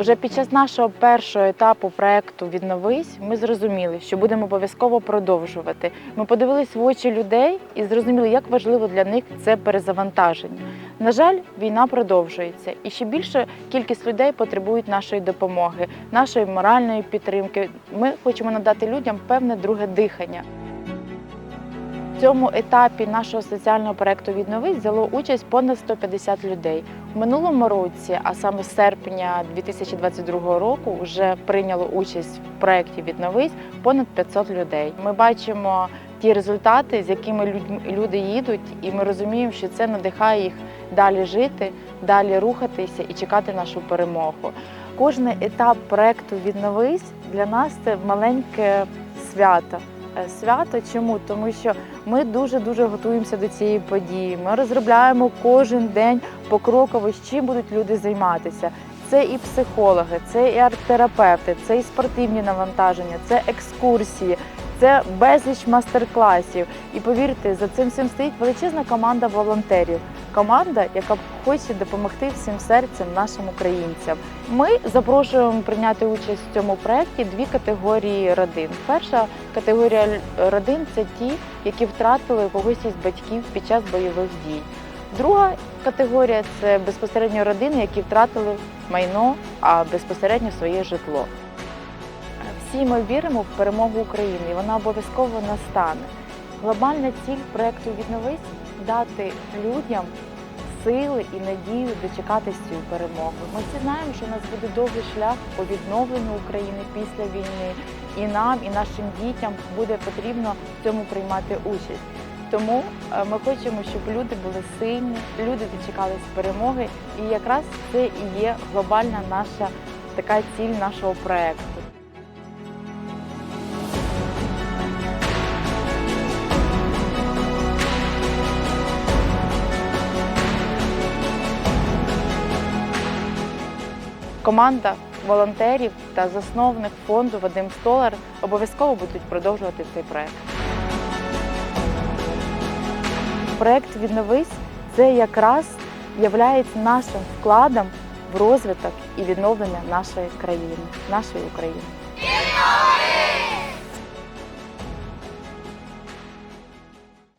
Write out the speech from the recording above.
Вже під час нашого першого етапу проекту Відновись ми зрозуміли, що будемо обов'язково продовжувати. Ми подивились в очі людей і зрозуміли, як важливо для них це перезавантаження. На жаль, війна продовжується, і ще більша кількість людей потребують нашої допомоги, нашої моральної підтримки. Ми хочемо надати людям певне друге дихання. В цьому етапі нашого соціального проекту Відновись взяло участь понад 150 людей. У минулому році, а саме з серпня 2022 року, вже прийняло участь в проєкті Відновись понад 500 людей. Ми бачимо ті результати, з якими люди їдуть, і ми розуміємо, що це надихає їх далі жити, далі рухатися і чекати нашу перемогу. Кожний етап проекту Відновись для нас це маленьке свято. Е, Свято чому? Тому що ми дуже дуже готуємося до цієї події. Ми розробляємо кожен день покроково, з чим будуть люди займатися. Це і психологи, це і арт-терапевти, це і спортивні навантаження, це екскурсії, це безліч мастер-класів. І повірте, за цим всім стоїть величезна команда волонтерів. Команда, яка хоче допомогти всім серцем нашим українцям. Ми запрошуємо прийняти участь в цьому проєкті дві категорії родин. Перша категорія родин це ті, які втратили когось із батьків під час бойових дій. Друга категорія це безпосередньо родини, які втратили майно, а безпосередньо своє житло. Всі ми віримо в перемогу України, і вона обов'язково настане. Глобальна ціль проекту Відновись дати людям сили і надію дочекатись цієї перемоги. Ми всі знаємо, що у нас буде довгий шлях по відновленню України після війни, і нам, і нашим дітям буде потрібно в цьому приймати участь. Тому е, ми хочемо, щоб люди були сильні, люди дочекались перемоги, і якраз це і є глобальна наша така ціль нашого проекту. Команда волонтерів та засновник фонду Вадим Столар обов'язково будуть продовжувати цей проект. Проект Відновись це якраз є нашим вкладом в розвиток і відновлення нашої країни, нашої України.